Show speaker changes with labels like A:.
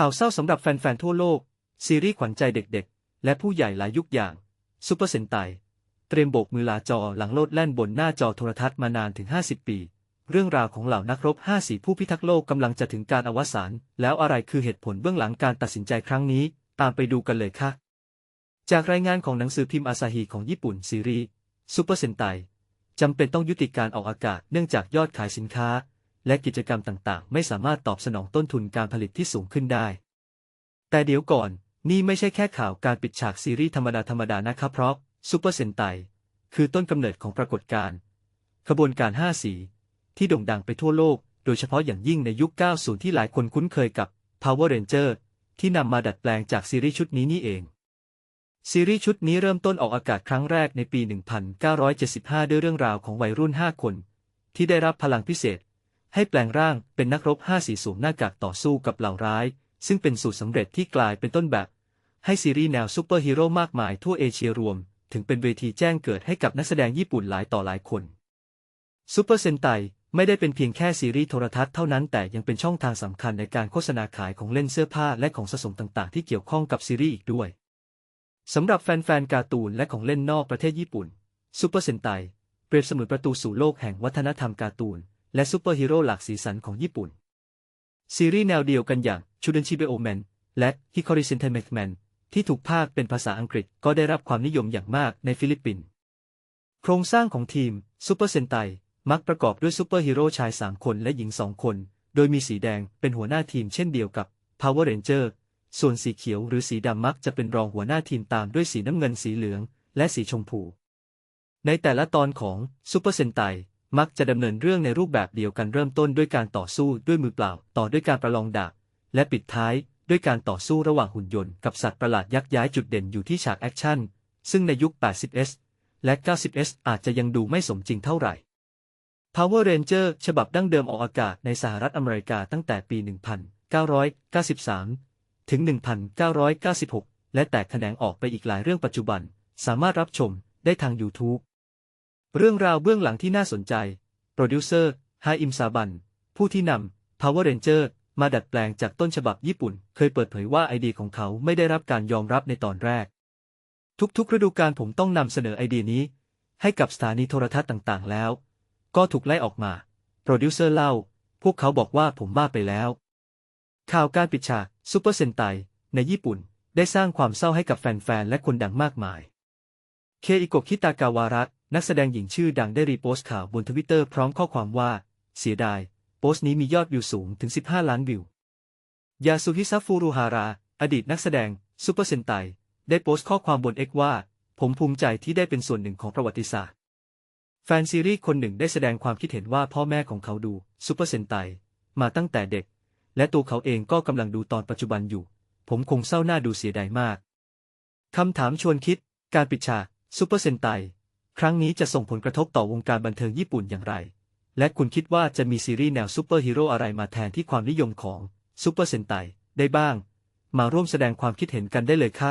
A: ข่าวเศร้าสำหรับแฟนๆทั่วโลก ซีรีส์ขวัญใจเด็กๆ และผู้ใหญ่หลายยุคอย่างซูเปอร์เซนไตเตรียมโบกมือลาจอหลังโลดแล่นบนหน้าจอโทรทัศน์มานานถึง 50 ปี เรื่องราวของเหล่านักรบ 5 สีผู้พิทักษ์โลกกำลังจะถึงการอวสานแล้วอะไรคือเหตุผลเบื้องหลังการตัดสินใจครั้งนี้ ตามไปดูกันเลยค่ะ จากรายงานของหนังสือพิมพ์อาซาฮีของญี่ปุ่นซีรีส์ซูเปอร์เซนไตจำเป็นต้องยุติการออกอากาศเนื่องจากยอดขายสินค้า และกิจกรรมต่างๆ ไม่สามารถตอบสนองต้นทุนการผลิตที่สูงขึ้นได้ แต่เดี๋ยวก่อน นี่ไม่ใช่แค่ข่าวการปิดฉากซีรีส์ธรรมดาธรรมดานะครับเพราะซูเปอร์เซนไตคือต้นกำเนิดของปรากฏการณ์ขบวนการ 5 สี ที่โด่งดังไปทั่วโลก โดยเฉพาะอย่างยิ่งในยุค 90 ที่หลายคนคุ้นเคยกับ Power Ranger ที่นำมาดัดแปลงจากซีรีส์ชุดนี้นี่เอง ซีรีส์ชุดนี้เริ่มต้นออกอากาศครั้งแรกในปี 1975 ด้วยเรื่องราวของวัยรุ่น 5 คน ที่ได้รับพลังพิเศษ ให้แปลงร่างเป็นนักรบ5สีสวมหน้ากากต่อสู้กับเหล่าร้าย ซึ่งเป็นสูตรสำเร็จที่กลายเป็นต้นแบบ ให้ซีรีส์แนวซูเปอร์ฮีโร่มากมายทั่วเอเชียรวม ถึงเป็นเวทีแจ้งเกิดให้กับนักแสดงญี่ปุ่นหลายต่อหลายคนซูเปอร์เซนไตไม่ได้เป็นเพียงแค่ซีรีส์โทรทัศน์เท่านั้นแต่ยังเป็นช่องทางสำคัญในการโฆษณาขายของเล่นเสื้อผ้าและของสะสมต่างๆ ที่เกี่ยวข้องกับซีรีส์อีกด้วยสำหรับแฟนๆการ์ตูนและของเล่นนอกประเทศญี่ปุ่นซูเปอร์เซนไตเปรียบเสมือนประตูสู่โลกแห่งวัฒนธรรมการ์ตูน และซูเปอร์ฮีโร่หลากสีสันของญี่ปุ่น ซีรีส์แนวเดียวกันอย่างชูเดนชิเบโอแมนและฮิคอริเซนเทเมกแมนที่ถูกพากเป็นภาษาอังกฤษก็ได้รับความนิยมอย่างมากในฟิลิปปินส์โครงสร้างของทีมซูเปอร์เซนไตมักประกอบด้วยซูเปอร์ฮีโร่ชาย 3 คนและหญิง 2 คน โดยมีสีแดงเป็นหัวหน้าทีมเช่นเดียวกับ Power Ranger ส่วนสีเขียวหรือสีดำมักจะเป็นรองหัวหน้าทีมตามด้วยสีน้ำเงินสีเหลือง และสีชมพู ในแต่ละตอนของซูเปอร์เซนไต มักจะดำเนินเรื่องในรูปแบบเดียวกันเริ่มต้นด้วยการต่อสู้ด้วยมือเปล่า ต่อด้วยการประลองดาบ และปิดท้ายด้วยการต่อสู้ระหว่างหุ่นยนต์กับสัตว์ประหลาดยักษ์ย้ายจุดเด่นอยู่ที่ฉากแอคชั่น ซึ่งในยุค 80s และ 90s อาจจะยังดูไม่สมจริงเท่าไหร่ Power Ranger ฉบับดั้งเดิมออกอากาศในสหรัฐอเมริกาตั้งแต่ปี 1993 ถึง 1996 และแตกแขนงออกไปอีกหลายเรื่องปัจจุบัน สามารถรับชมได้ทาง YouTube เรื่องราวเบื้องหลังที่น่าสนใจ โปรดิวเซอร์ฮาอิมซาบัน ผู้ที่นำ Power Ranger มาดัดแปลงจากต้นฉบับญี่ปุ่น เคยเปิดเผยว่าไอเดียของเขาไม่ได้รับการยอมรับในตอนแรก ทุกๆ ฤดูกาลผมต้องนำเสนอไอเดียนี้ ให้กับสถานีโทรทัศน์ต่างๆ แล้ว ก็ถูกไล่ออกมา โปรดิวเซอร์เล่า พวกเขาบอกว่าผมบ้าไปแล้ว ข่าวการปิดฉากซูเปอร์เซนไตในญี่ปุ่นได้สร้างความเศร้าให้กับแฟนๆ และคนดังมากมาย เคอิโกะคิตากาวาระ นักแสดงหญิงชื่อดังได้รีโพสต์ข่าวบนทวิตเตอร์พร้อมข้อความว่า เสียดาย โพสต์นี้มียอดวิวสูงถึง 15 ล้านวิว ยาสุฮิซาฟูรุฮารา อดีตนักแสดงซูเปอร์เซนไตได้โพสต์ข้อความบนเอกว่า ผมภูมิใจที่ได้เป็นส่วนหนึ่งของประวัติศาสตร์ แฟนซีรีส์คนหนึ่งได้แสดงความคิดเห็นว่าพ่อแม่ของเขาดูซูเปอร์เซนไตมาตั้งแต่เด็ก และตัวเขาเองก็กำลังดูตอนปัจจุบันอยู่ ผมคงเศร้าหน้าดูเสียดายมากคำถามชวนคิด การปิดฉากซูเปอร์เซนไต ครั้งนี้จะส่งผลกระทบต่อวงการบันเทิงญี่ปุ่นอย่างไร และคุณคิดว่าจะมีซีรีส์แนวซูเปอร์ฮีโร่อะไรมาแทนที่ความนิยมของซูเปอร์เซนไตได้บ้าง มาร่วมแสดงความคิดเห็นกันได้เลยค่ะ